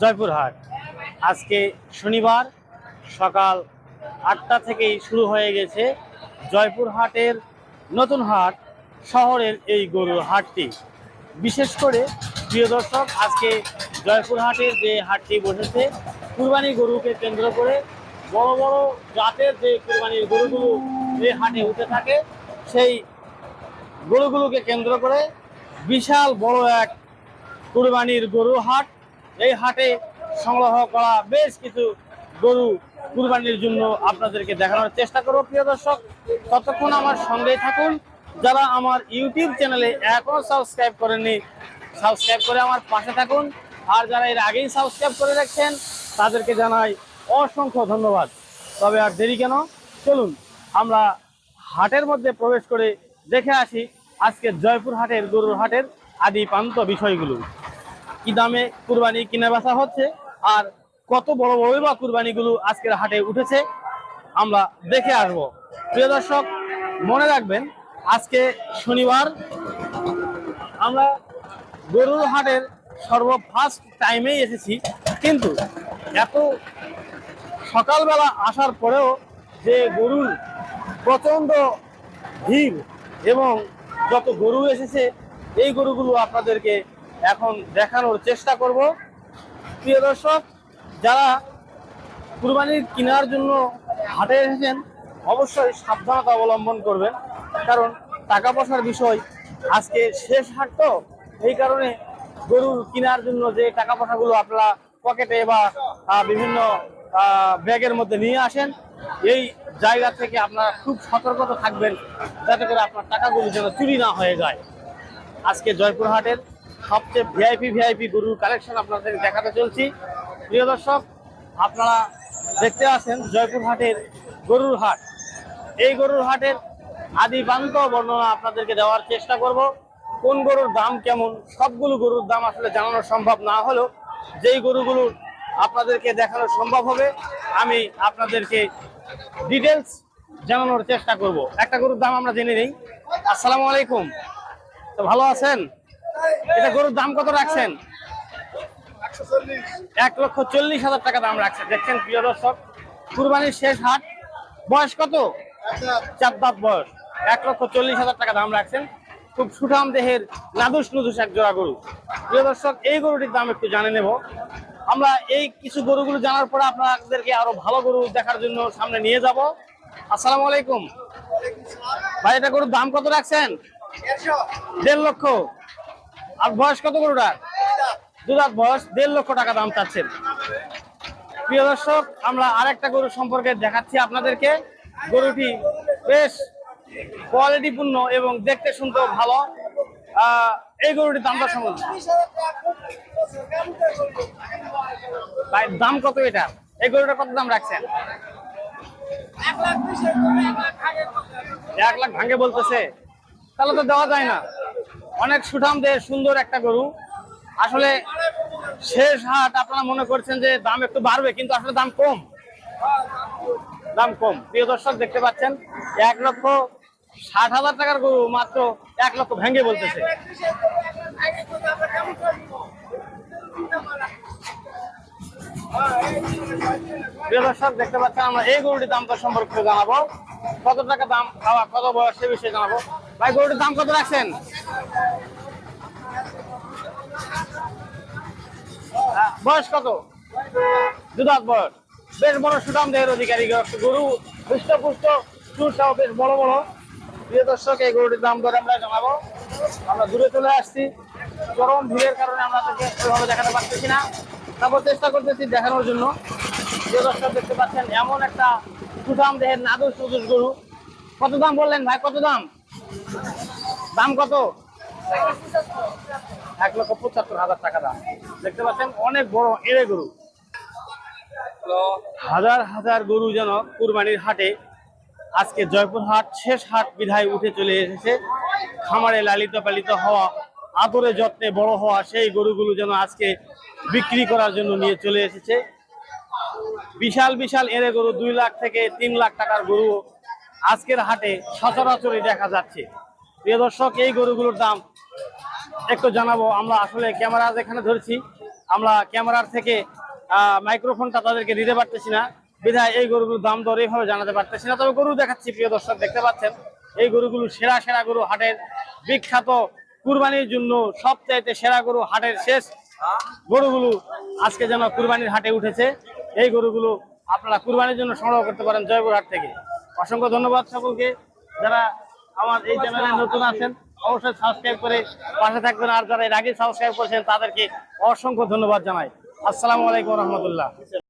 জয়পুরহাট। আজকে শনিবার সকাল আটটা থেকেই শুরু হয়ে গেছে জয়পুরহাটের নতুন হাট, শহরের এই গরুর হাটটি। বিশেষ করে প্রিয় দর্শক, আজকে জয়পুরহাটের যে হাটটি বসেছে, কুরবানি গরুকে কেন্দ্র করে বড় বড় জাতের যে কুরবানির গরুগুলো এই হাটে উঠে থাকে, সেই গরুগুলোকে কেন্দ্র করে বিশাল বড় এক কুরবানির গরু হাট এই হাটে সংগ্রহ করা বেশ কিছু গরু কুরবানির জন্য আপনাদেরকে দেখানোর চেষ্টা করব, প্রিয় দর্শক। ততক্ষণ আমার সঙ্গেই থাকুন। যারা আমার ইউটিউব চ্যানেলে এখনও সাবস্ক্রাইব করেননি, সাবস্ক্রাইব করে আমার পাশে থাকুন। আর যারা এর আগেই সাবস্ক্রাইব করে রাখছেন, তাদেরকে জানাই অসংখ্য ধন্যবাদ। তবে আর দেরি কেন? চলুন, আমরা হাটের মধ্যে প্রবেশ করে দেখে আসি আজকে জয়পুর হাটের গরুর হাটের আদি প্রান্ত বিষয়গুলো। কি দামে কুরবানি কিনে বেচা হচ্ছে আর কত বড় বড় বা কুরবানিগুলো আজকের হাটে উঠেছে, আমরা দেখে আসব। প্রিয় দর্শক, মনে রাখবেন, আজকে শনিবার, আমরা গরুর হাটের সর্ব ফার্স্ট টাইমেই এসেছি, কিন্তু এত সকালবেলা আসার পরেও যে গরুর প্রচণ্ড ভিড় এবং যত গরু এসেছে, এই গরুগুলো আপনাদেরকে এখন দেখানোর চেষ্টা করব। প্রিয় দর্শক, যারা কুরবানির কেনার জন্য হাটে এসেছেন, অবশ্যই সাবধানতা অবলম্বন করবেন। কারণ টাকা পয়সার বিষয় আজকে শেষ হাট তো, এই কারণে গরুর কেনার জন্য যে টাকা পয়সাগুলো আপনারা পকেটে বা বিভিন্ন ব্যাগের মধ্যে নিয়ে আসেন, এই জায়গা থেকে আপনারা খুব সতর্কতা থাকবেন, যাতে করে আপনার টাকাগুলো যেন চুরি না হয়ে যায়। আজকে জয়পুর হাটের সবচেয়ে ভিআইপি ভিআইপি গরুর কালেকশন আপনাদের দেখাতে চলছি। প্রিয় দর্শক, আপনারা দেখতে আছেন জয়পুর হাটের গরুর হাট। এই গরুর হাটের আদি প্রান্ত বর্ণনা আপনাদেরকে দেওয়ার চেষ্টা করব। কোন গরুর দাম কেমন, সবগুলো গরুর দাম আসলে জানানো সম্ভব না হলেও যেই গরুগুলোর আপনাদেরকে দেখানো সম্ভব হবে, আমি আপনাদেরকে ডিটেলস জানানোর চেষ্টা করব। একটা গরুর দাম আমরা জেনে নিই। আসসালামু আলাইকুম। তো ভালো আছেন? এটা গরুর দাম কত রাখছেন? এক লক্ষ চল্লিশ হাজার টাকা দাম রাখছেন। দেখছেন প্রিয় দর্শক কুরবানির শেষ হাট। বয়স কত? চার দাঁত বয়স। এক লক্ষ চল্লিশ হাজার টাকা দাম রাখছেন। খুব সুঠাম দেহের নাদুস নুদুস এক জোড়া গরু। প্রিয় দর্শক এই গরুটির দাম একটু জানে নেব। আমরা এই কিছু গরুগুলো জানার পরে আপনাদেরকে আরও ভালো গরু দেখার জন্য সামনে নিয়ে যাব। আসসালামু আলাইকুম। ভাই এটা গরুর দাম কত রাখছেন? দেড় লক্ষ। আর বয়স কত গরুটার? দুধাত বয়স, দেড় লক্ষ টাকা দাম চাচ্ছেন। প্রিয় দর্শক, আমরা আরেকটা গরু সম্পর্কে দেখাচ্ছি আপনাদেরকে। গরুটি বেশ কোয়ালিটিপূর্ণ এবং দেখতে শুনতেও ভালো। এই গরুটির দামটা সম্বন্ধে। ভাই, দাম কত এটা? এই গরুটা কত দাম রাখছেন? এক লাখ ভাঙে বলতেছে। তাহলে তো দেওয়া যায় না। অনেক সুঠাম দেহ সুন্দর একটা গরু। আসলে শেষ হাট আপনারা মনে করছেন যে দাম একটু বাড়বে, কিন্তু আসলে দাম কম। দাম কম। প্রিয় দর্শক দেখতে পাচ্ছেন, এক লক্ষ ষাট হাজার টাকার গরু মাত্র এক লক্ষ ভেঙে বলতেছে। প্রিয় দর্শক দেখতে পাচ্ছেন, আমরা এই গরুটির দাম তো সম্পর্কে জানাব। কত টাকা দাম খাওয়া, কত বয়স, সে বিষয়ে জানাব। ভাই গরুটির দাম কত রাখছেন? আহ, বয়স কত? দুধাত বয়স। বেশ বড় সুঠাম দেহের অধিকারী গরু হৃষ্টপুষ্ট চুরটাও বেশ বড় বড়। প্রিয় দর্শক এই গরুটির দাম ধরে আমরা জানাব। আমরা দূরে চলে আসছি। গরম ভিড়ের কারণে আমরা তাকে ওইভাবে দেখাতে পারতেছি না। তারপর চেষ্টা করতেছি দেখানোর জন্য। প্রিয় দর্শক দেখতে পাচ্ছেন এমন একটা সুঠাম দেহের নাদুস নুদুস গরু। কত দাম বললেন ভাই? কত দাম? দাম কত? এক লক্ষ পঁচাত্তর হাজার টাকা দাম। দেখতে পাচ্ছেন, অনেক বড় এড়ে গরু। হাজার হাজার গরু যেন কুরবানির হাটে আজকে জয়পুর হাট, শেষ হাট বিধায় উঠে চলে এসেছে। খামারে লালিত পালিত হওয়া, আদরে যত্নে বড় হওয়া, সেই গরুগুলো যেন আজকে বিক্রি করার জন্য নিয়ে চলে এসেছে। বিশাল বিশাল এরে গরু, দুই লাখ থেকে তিন লাখ টাকার গরু আজকের হাটে সচরাচরই দেখা যাচ্ছে। প্রিয় দর্শক, এই গরুগুলোর দাম একটু জানাব। আমরা আসলে ক্যামেরা যেখানে ধরছি, আমরা ক্যামেরার থেকে মাইক্রোফোনটা তাদেরকে দিতে পারতেছি না। বিধায় এই গরুগুলোর দাম দর এইভাবে জানাতে পারতেছি না। তবে গরু দেখাচ্ছি, প্রিয় দর্শক, দেখতে পাচ্ছেন, এই গরুগুলো সেরা সেরা গরু হাটের বিখ্যাত কুরবানির জন্য সবচাইতে সেরা গরু হাটের শেষ গরুগুলো আজকে যেন কুরবানির হাটে উঠেছে। এই গরুগুলো আপনারা কুরবানির জন্য সংগ্রহ করতে পারেন জয়পুর হাট থেকে। অসংখ্য ধন্যবাদ সকলকে। যারা আমার এই চ্যানেলে নতুন আছেন, অবশ্যই সাবস্ক্রাইব করে পাশে থাকবেন। আর যারা এর আগে সাবস্ক্রাইব করেছেন, তাদেরকে অসংখ্য ধন্যবাদ জানাই। আসসালামু আলাইকুম রহমতুল্লাহ।